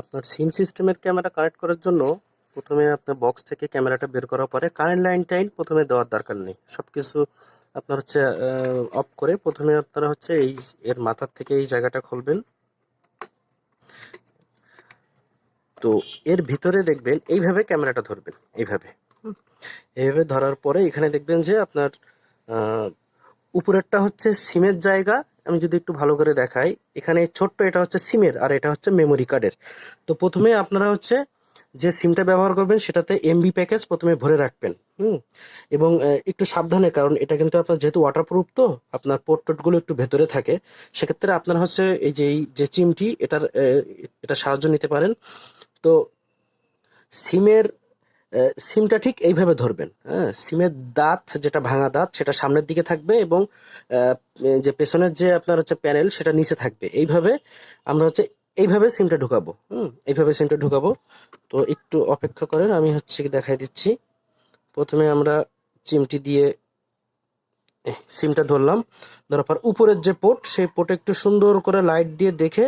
আপনার সিম সিস্টেমের camera connect করার জন্য প্রথমে আপনার বক্স থেকে ক্যামেরাটা বের করার পরে কারেন্ট লাইন টাইন প্রথমে দেওয়ার দরকার নেই। সব কিছু আপনার হচ্ছে অফ করে প্রথমে আপনারা হচ্ছে এই এর মাথার থেকে এই জায়গাটা খুলবেন। তো এর ভিতরে দেখবেন এইভাবে ক্যামেরাটা ধরবেন, এইভাবে। এইভাবে ধরার পরে এখানে দেখবেন যে আপনার উপরেরটা হচ্ছে সিমের জায়গা আমি যদি একটু ভালো করে দেখাই, এখানে ছোট্ট এটা হচ্ছে সিমের আর এটা হচ্ছে মেমোরি কার্ডের তো প্রথমে আপনারা হচ্ছে যে সিমটা ব্যবহার করবেন সেটাতে এমবি প্যাকেজ প্রথমে ভরে রাখবেন, হুম? এবং একটু সাবধানে, কারণ এটা কিন্তু আপনার যেহেতু ওয়াটারপ্রুফ তো, আপনার পোর্ট টোটগুলো একটু ভেতরে থাকে, সেক্ষেত্রে আপনার হচ্ছে এই যে এই যে চিমটি এটার এটা সাহায্য নিতে পারেন। তো সিমের সিমটা ঠিক এইভাবে ধরবেন। হ্যাঁ সিমের দাঁত যেটা ভাঙা দাঁত, সেটা সামনের দিকে থাকবে এবং যে পেছনের যে আপনার হচ্ছে প্যানেল, সেটা নিচে থাকবে। এইভাবে আমরা হচ্ছে এইভাবে সিমটা ঢুকাবো। হুম, এইভাবে সিমটা ঢুকাবো। তো একটু অপেক্ষা করেন, আমি হচ্ছে দেখাই দিচ্ছি। প্রথমে আমরা চিমটি দিয়ে সিমটা ধরলাম। ধরার পর উপরের যে পোর্ট সেই পোর্টে একটু সুন্দর করে লাইট দিয়ে দেখে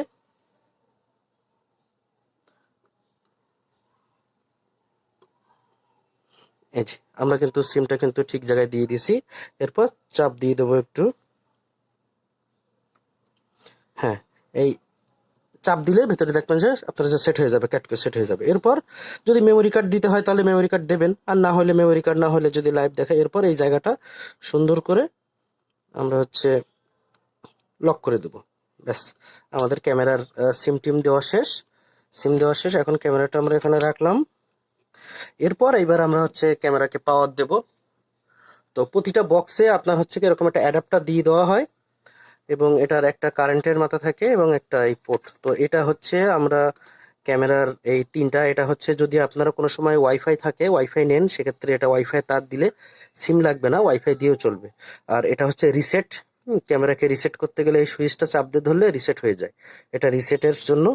এই যে, আমরা কিন্তু সিমটা কিন্তু ঠিক জায়গায় দিয়ে দিছি। এরপর চাপ দিয়ে দেবো একটু। হ্যাঁ এই চাপ দিলে ভেতরে দেখবেন যে আপনার যে সেট হয়ে যাবে ক্যাটকে সেট হয়ে যাবে। এরপর যদি মেমোরি কার্ড দিতে হয়, তাহলে মেমোরি কার্ড দেবেন। আর না হলে মেমোরি কার্ড না হলে যদি লাইভ দেখায়, এরপর এই জায়গাটা সুন্দর করে আমরা হচ্ছে লক করে দেবো। ব্যাস, আমাদের ক্যামেরার সিম টিম দেওয়া শেষ। সিম দেওয়া শেষ, এখন ক্যামেরাটা আমরা এখানে রাখলাম। এরপর এবার আমরা হচ্ছে ক্যামেরাকে পাওয়ার দেব। তো প্রতিটা বক্সে আপনার হচ্ছে এরকম একটা অ্যাডাপ্টার দিয়ে দেওয়া হয় এবং এটার একটা কারেন্টের মাথা থাকে এবং একটা এই পোর্ট তো এটা হচ্ছে আমরা ক্যামেরার এই তিনটা, এটা হচ্ছে যদি আপনারা কোনো সময় ওয়াইফাই থাকে ওয়াইফাই নেন, সেক্ষেত্রে এটা ওয়াইফাই তার দিলে সিম লাগবে না ওয়াইফাই দিয়েও চলবে। আর এটা হচ্ছে রিসেট ক্যামেরাকে রিসেট করতে গেলে এই সুইচটা চাপ দিয়ে ধরলে রিসেট হয়ে যায়। এটা রিসেটের জন্য।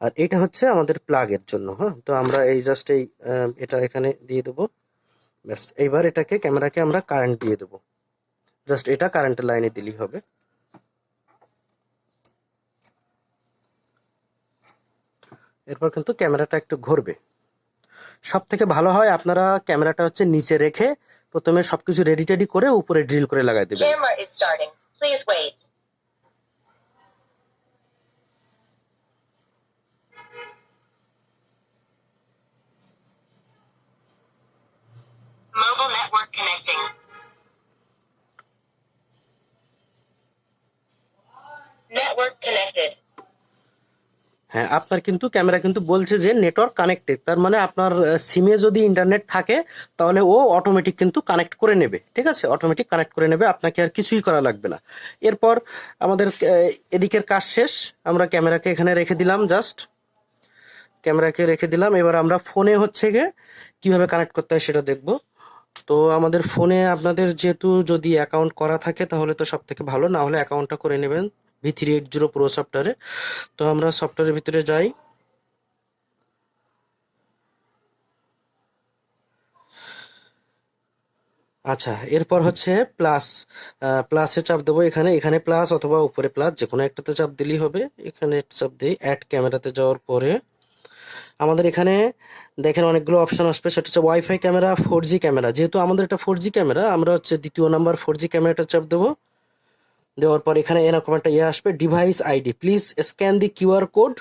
আর এটা হচ্ছে আমাদের প্লাগের জন্য হ্যাঁ? তো আমরা এই জাস্ট এই এটা এখানে দিয়ে দেবো। ব্যাস, এইবার এটাকে, ক্যামেরাকে আমরা কারেন্ট দিয়ে দেবো। জাস্ট এটা কারেন্টের লাইনে দিলেই হবে। এরপর কিন্তু ক্যামেরাটা একটু ঘুরবে। সব থেকে ভালো হয় আপনারা ক্যামেরাটা হচ্ছে নিচে রেখে প্রথমে সবকিছু রেডি টেডি করে উপরে ড্রিল করে লাগাই দেবেন. Please wait. হ্যাঁ আপনার কিন্তু ক্যামেরা কিন্তু বলছে যে নেটওয়ার্ক কানেক্টেড তার মানে আপনার সিমে যদি ইন্টারনেট থাকে, তাহলে ও অটোমেটিক কিন্তু কানেক্ট করে নেবে, ঠিক আছে? অটোমেটিক কানেক্ট করে নেবে, আপনাকে আর কিছুই করা লাগবে না। এরপর আমাদের এদিকের কাজ শেষ, আমরা ক্যামেরাকে এখানে রেখে দিলাম জাস্ট ক্যামেরাকে রেখে দিলাম, এবার আমরা ফোনে হচ্ছে গিয়ে কীভাবে কানেক্ট করতে হয় সেটা দেখব। তো আমাদের ফোনে আপনাদের যেহেতু যদি অ্যাকাউন্ট করা থাকে, তাহলে তো সব থেকে ভালো, না হলে অ্যাকাউন্টটা করে নেবেন। V three eight zero pro সফটওয়্যারে তো আমরা সফটওয়্যারের ভিতরে যাই। আচ্ছা এরপর হচ্ছে প্লাস প্লাসে চাপ দেবো এখানে। এখানে প্লাস অথবা উপরে প্লাস যে কোনো একটাতে চাপ দিলেই হবে। এখানে চাপ দিই অ্যাড ক্যামেরাতে যাওয়ার পরে। আমাদের এখানে দেখেন অনেকগুলো অপশন আসবে। সেটা হচ্ছে ওয়াইফাই ক্যামেরা ফোর ক্যামেরা যেহেতু আমাদের এটা ফোর ক্যামেরা আমরা হচ্ছে দ্বিতীয় নাম্বার ফোর ক্যামেরাটা চাপ দেবো। দেওয়ার পর এখানে এরকম একটা ইয়ে আসবে device ID please scan the QR code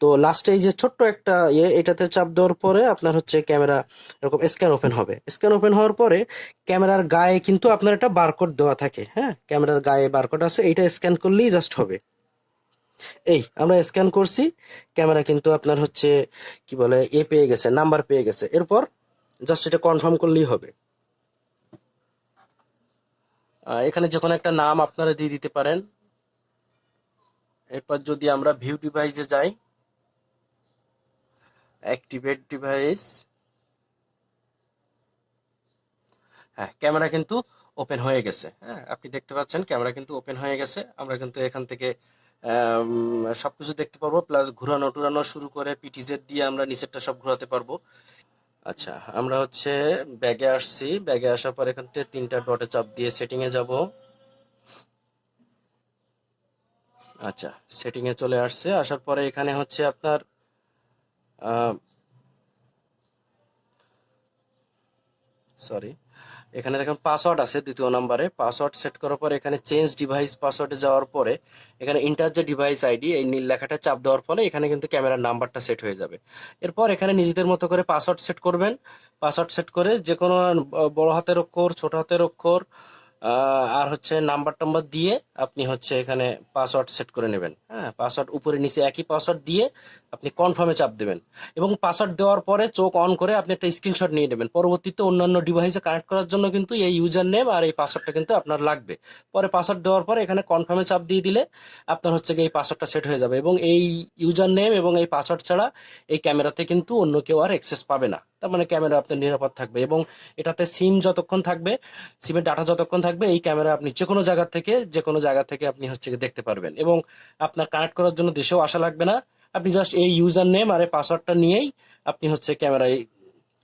তো লাস্টে এই যে ছোট্ট একটা ইয়ে এটাতে চাপ দেওয়ার পরে আপনার হচ্ছে ক্যামেরা এরকম স্ক্যান ওপেন হবে। স্ক্যান ওপেন হওয়ার পরে ক্যামেরার গায়ে কিন্তু আপনার একটা বারকোড দেওয়া থাকে হ্যাঁ? ক্যামেরার গায়ে বারকোড আছে, এইটা স্ক্যান করলেই জাস্ট হবে। এই, আমরা স্ক্যান করছি, ক্যামেরা কিন্তু আপনার হচ্ছে, কি বলে, এ পেয়ে গেছে নাম্বার পেয়ে গেছে। এরপর জাস্ট এটা কনফার্ম করলেই হবে। এখানে যে কোনো একটা নাম আপনারা দিয়ে দিতে পারেন। এরপর যদি আমরা ভিউ ডিভাইসে যাই অ্যাক্টিভেট ডিভাইস হ্যাঁ ক্যামেরা কিন্তু ওপেন হয়ে গেছে। হ্যাঁ আপনি দেখতে পাচ্ছেন ক্যামেরা কিন্তু ওপেন হয়ে গেছে। আমরা কিন্তু এখান থেকে সবকিছু দেখতে পারব প্লাস ঘুরানো টুরানো শুরু করে পিটিজেড দিয়ে আমরা নিচেরটা সব ঘোরাতে পারব। আচ্ছা আমরা হচ্ছে ব্যাগে আসছি। ব্যাগে আসার পর এখান থেকে তিনটা ডটে চাপ দিয়ে সেটিংয়ে যাব। আচ্ছা সেটিংয়ে চলে আসছে। আসার পরে এখানে হচ্ছে আপনার সরি এখানে দেখেন পাসওয়ার্ড আছে দ্বিতীয় নাম্বারে। পাসওয়ার্ড সেট করার পরে এখানে চেঞ্জ ডিভাইস পাসওয়ার্ডে যাওয়ার পরে এখানে ইন্টার যে ডিভাইস আইডি এই নীল লেখাটা চাপ দেওয়ার ফলে এখানে কিন্তু ক্যামেরার নাম্বারটা সেট হয়ে যাবে। এরপর এখানে নিজেদের মতো করে পাসওয়ার্ড সেট করবেন। পাসওয়ার্ড সেট করে যে কোনো বড় হাতের অক্ষর, ছোট হাতের অক্ষর আর হচ্ছে নাম্বার টাম্বার দিয়ে আপনি হচ্ছে এখানে পাসওয়ার্ড সেট করে নেবেন। হ্যাঁ পাসওয়ার্ড উপরে নিচে একই পাসওয়ার্ড দিয়ে আপনি কনফার্মে চাপ দেবেন। এবং পাসওয়ার্ড দেওয়ার পরে চোখ অন করে আপনি একটা স্ক্রিনশট নিয়ে নেবেন। পরবর্তীতে অন্যান্য ডিভাইসে কানেক্ট করার জন্য কিন্তু এই ইউজার নেম আর এই পাসওয়ার্ডটা কিন্তু আপনার লাগবে। পরে পাসওয়ার্ড দেওয়ার পরে এখানে কনফার্মে চাপ দিয়ে দিলে আপনার হচ্ছে এই পাসওয়ার্ডটা সেট হয়ে যাবে। এবং এই ইউজার নেম এবং এই পাসওয়ার্ড ছাড়া এই ক্যামেরাতে কিন্তু অন্য কেউ আর অ্যাক্সেস পাবে না। তার মানে ক্যামেরা আপনার নিরাপদ থাকবে। এবং এটাতে সিম যতক্ষণ থাকবে সিমের ডাটা যতক্ষণ থাকবে এই ক্যামেরা আপনি যে কোনো জায়গা থেকে যে কোনো জায়গা থেকে আপনি হচ্ছে দেখতে পারবেন। এবং আপনার কানেক্ট করার জন্য দেশেও আসা লাগবে না। আপনি জাস্ট এই ইউজার নেম আর এই পাসওয়ার্ডটা নিয়েই আপনি হচ্ছে ক্যামেরায়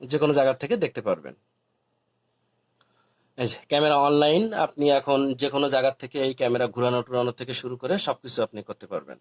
যে কোনো জায়গা থেকে দেখতে পারবেন। এই যে, ক্যামেরা অনলাইন আপনি এখন যে কোনো জায়গা থেকে এই ক্যামেরা ঘুরানো টুরানো থেকে শুরু করে সবকিছু আপনি করতে পারবেন।